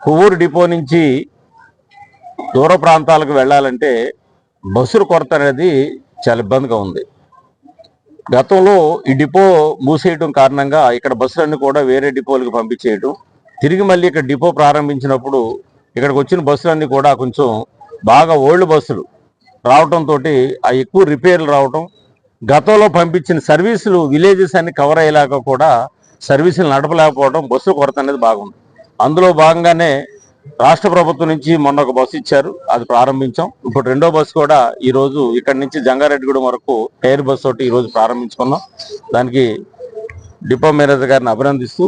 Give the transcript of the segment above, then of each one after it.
Kovvur depot నుంచి దూర ప్రాంతాలకు వెళ్ళాలంటే బస్సుల కొరత అనేది చాలా ఇబ్బందిగా ఉంది. గతంలో ఈ డిపో మూసేయడం కారణంగా ఇక్కడ బస్సులన్నీ కూడా వేరే డిపోలకు పంపించేయడం తిరిగి మళ్ళీ ఇక్కడ డిపో ప్రారంభించినప్పుడు ఇక్కడికి వచ్చిన బస్సులన్నీ కూడా కొంచెం బాగా ఓల్డ్ బస్సులు రావటంతో ఆ ఎక్కువ రిపేర్లు రావటం. గతంలో పంపించిన సర్వీసులు విలేజెస్ అన్ని కవర్ అయ్యేలాగా కూడా సర్వీసులు నడపలేకపోవడం బస్సు కొరత అనేది బాగుంది. అందులో భాగంగానే రాష్ట్ర ప్రభుత్వం నుంచి మొన్న ఒక బస్సు ఇచ్చారు అది ప్రారంభించాం. ఇప్పుడు రెండో బస్సు కూడా ఈ రోజు ఇక్కడ నుంచి జంగారెడ్డిగూడెం వరకు ఎయిర్ బస్ ఒకటి ఈ రోజు ప్రారంభించుకున్నాం. దానికి డిపో మేనేజర్ గారిని అభినందిస్తూ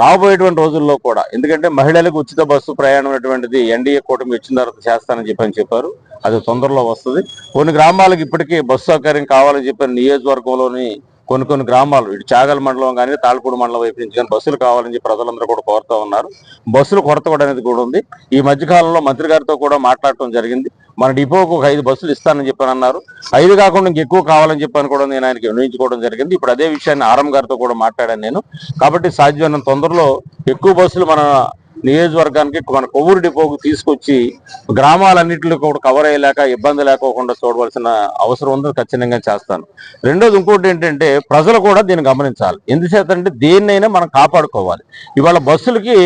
రాబోయేటువంటి రోజుల్లో కూడా ఎందుకంటే మహిళలకు ఉచిత బస్సు ప్రయాణం అనేటువంటిది ఎన్డీఏ కూటమి వచ్చిన తర్వాత చేస్తానని చెప్పని చెప్పారు. అది తొందరలో వస్తుంది. కొన్ని గ్రామాలకు ఇప్పటికీ బస్సు సౌకర్యం కావాలని చెప్పిన నియోజకవర్గంలోని కొన్ని కొన్ని గ్రామాలు ఇటు చాగల మండలం కానీ తాళపూడి మండలం వైపు నుంచి కానీ బస్సులు కావాలని చెప్పి ప్రజలందరూ కూడా కోరుతూ ఉన్నారు. బస్సులు కొరత కూడా అనేది కూడా ఉంది. ఈ మధ్యకాలంలో మంత్రి గారితో కూడా మాట్లాడటం జరిగింది. మన డిపోకు ఒక ఐదు బస్సులు ఇస్తానని చెప్పని అన్నారు. ఐదు కాకుండా ఇంకెక్కువ కావాలని చెప్పని కూడా నేను ఆయనకి వినియోగించుకోవడం జరిగింది. ఇప్పుడు అదే విషయాన్ని ఆరం గారితో కూడా మాట్లాడాను నేను. కాబట్టి సాధ్యమైన తొందరలో ఎక్కువ బస్సులు మన నియోజకవర్గానికి మన కొవ్వూరు డిపోకు తీసుకొచ్చి గ్రామాలన్నింటిలో కూడా కవర్ అయ్యేలాక ఇబ్బంది లేకోకుండా చూడవలసిన అవసరం ఉంది ఖచ్చితంగా చేస్తాను. రెండోది ఇంకోటి ఏంటంటే ప్రజలు కూడా దీన్ని గమనించాలి. ఎందుచేతంటే దేన్నైనా మనం కాపాడుకోవాలి. ఇవాళ బస్సులకి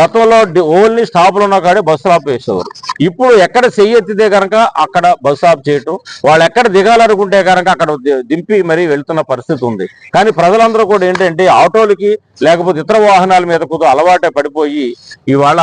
గతంలో ఓన్లీ స్టాపులు ఉన్న కాడే బస్సులు ఆఫ్ వేసేవారు ఇప్పుడు ఎక్కడ చెయ్యెత్తితే కనుక అక్కడ బస్సు ఆఫ్ చేయటం వాళ్ళు ఎక్కడ దిగాలనుకుంటే కనుక అక్కడ దింపి మరీ వెళ్తున్న పరిస్థితి ఉంది. కానీ ప్రజలందరూ కూడా ఏంటంటే ఆటోలకి లేకపోతే ఇతర వాహనాల మీద కొద్దిగా అలవాటే పడిపోయి ఇవాళ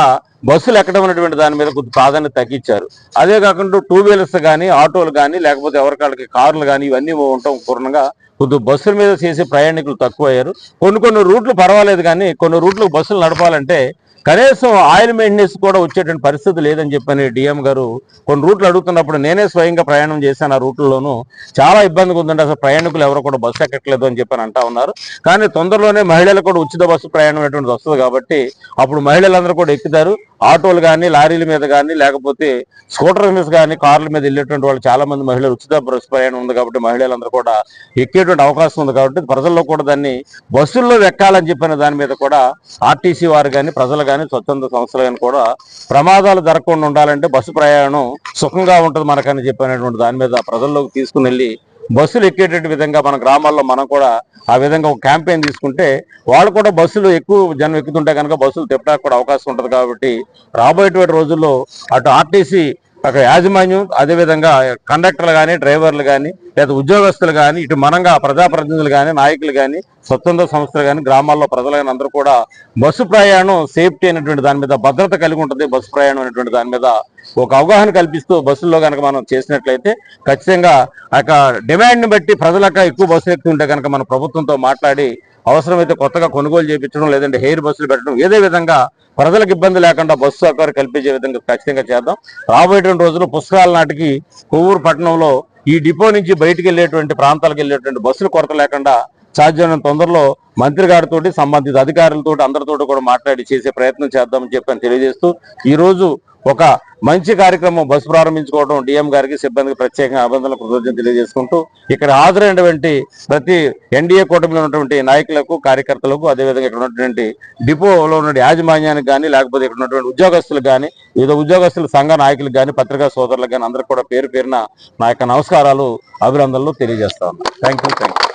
బస్సులు ఎక్కడం అనేటువంటి దాని మీద కొద్ది ప్రాధాన్యత తగ్గించారు. అదే కాకుండా టూ వీలర్స్ కానీ ఆటోలు కానీ లేకపోతే ఎవరికాళ్ళకి కార్లు కానీ ఇవన్నీ ఉండటం పూర్ణంగా కొద్ది బస్సుల మీద చేసే ప్రయాణికులు తక్కువయ్యారు. కొన్ని కొన్ని రూట్లు పర్వాలేదు కానీ కొన్ని రూట్లు బస్సులు నడపాలంటే కనీసం ఆయిల్ మెయింటెనెన్స్ కూడా వచ్చేటువంటి పరిస్థితి లేదని చెప్పని డిఎం గారు కొన్ని రూట్లు అడుగుతున్నప్పుడు నేనే స్వయంగా ప్రయాణం చేశాను ఆ రూట్లలోనూ. చాలా ఇబ్బందిగా ఉందండి. అసలు ప్రయాణికులు ఎవరు కూడా బస్సు ఎక్కట్లేదు అని చెప్పని అంటా ఉన్నారు. కానీ తొందరలోనే మహిళలు కూడా ఉచిత బస్సు ప్రయాణం అనేటువంటిది వస్తుంది కాబట్టి అప్పుడు మహిళలందరూ కూడా ఎక్కుతారు. ఆటోలు కానీ లారీల మీద కానీ లేకపోతే స్కూటర్ మీద కానీ కార్ల మీద వెళ్ళేటువంటి వాళ్ళు చాలా మంది మహిళలు ఉచిత బస్సు ప్రయాణం ఉంది కాబట్టి మహిళలందరూ కూడా ఎక్కేటువంటి అవకాశం ఉంది కాబట్టి ప్రజల్లో కూడా దాన్ని బస్సుల్లో ఎక్కాలని చెప్పిన దాని మీద కూడా ఆర్టీసీ వారు కానీ ప్రజలు కానీ స్వచ్ఛంద సంస్థలు కానీ కూడా ప్రమాదాలు జరగకుండా ఉండాలంటే బస్సు ప్రయాణం సుఖంగా ఉంటుంది మనకని చెప్పినటువంటి దాని మీద ప్రజల్లోకి తీసుకుని వెళ్ళి బస్సులు ఎక్కేటట్టు విధంగా మన గ్రామాల్లో మనం కూడా ఆ విధంగా ఒక క్యాంపెయిన్ తీసుకుంటే వాళ్ళు కూడా బస్సులు ఎక్కువ జనం ఎక్కుతుంటే కనుక బస్సులు తిప్పడానికి కూడా అవకాశం ఉంటుంది కాబట్టి రాబోయేటువంటి రోజుల్లో అటు ఆర్టీసీ అక్కడ యాజమాన్యం అదేవిధంగా కండక్టర్లు కానీ డ్రైవర్లు కానీ లేదా ఉద్యోగస్తులు కానీ ఇటు మనంగా ప్రజాప్రతినిధులు కానీ నాయకులు కానీ స్వతంత్ర సంస్థలు కానీ గ్రామాల్లో ప్రజలైన అందరూ కూడా బస్సు ప్రయాణం సేఫ్టీ అనేటువంటి దాని మీద భద్రత కలిగి ఉంటుంది. బస్సు ప్రయాణం అనేటువంటి దాని మీద ఒక అవగాహన కల్పిస్తూ బస్సుల్లో కనుక మనం చేసినట్లయితే ఖచ్చితంగా ఆ డిమాండ్ని బట్టి ప్రజలకు ఎక్కువ బస్సులు ఎక్కుతుంటే కనుక మన ప్రభుత్వంతో మాట్లాడి అవసరమైతే కొత్తగా కొనుగోలు చేయించడం లేదంటే హెయిర్ బస్సులు పెట్టడం ఏదే విధంగా ప్రజలకు ఇబ్బంది లేకుండా బస్సు సౌకర్యం కల్పించే విధంగా ఖచ్చితంగా చేద్దాం. రాబోయేటువంటి రోజులు పుస్తకాల నాటికి కొవ్వూరు పట్టణంలో ఈ డిపో నుంచి బయటకు వెళ్ళేటువంటి ప్రాంతాలకు వెళ్ళేటువంటి బస్సులు కొరత లేకుండా సాధ్యమైన తొందరలో మంత్రి గారితో సంబంధిత అధికారులతో అందరితో కూడా మాట్లాడి చేసే ప్రయత్నం చేద్దామని చెప్పని తెలియజేస్తూ ఈ రోజు ఒక మంచి కార్యక్రమం బస్సు ప్రారంభించుకోవడం డిఎం గారికి సిబ్బందికి ప్రత్యేకంగా అభినందనలు కృతజ్ఞతలు తెలియజేసుకుంటూ ఇక్కడ హాజరైనటువంటి ప్రతి ఎన్డీఏ కూటమిలో ఉన్నటువంటి నాయకులకు కార్యకర్తలకు అదేవిధంగా ఇక్కడ ఉన్నటువంటి డిపోలో ఉన్న యాజమాన్యానికి కానీ లేకపోతే ఇక్కడ ఉన్నటువంటి ఉద్యోగస్తులకు కానీ వివిధ ఉద్యోగస్తుల సంఘ నాయకులకు కానీ పత్రికా సోదరులకు కానీ అందరికీ కూడా పేరు పేరున నా యొక్క నమస్కారాలు అభినందనలు తెలియజేస్తాను థ్యాంక్ యూ థ్యాంక్ యూ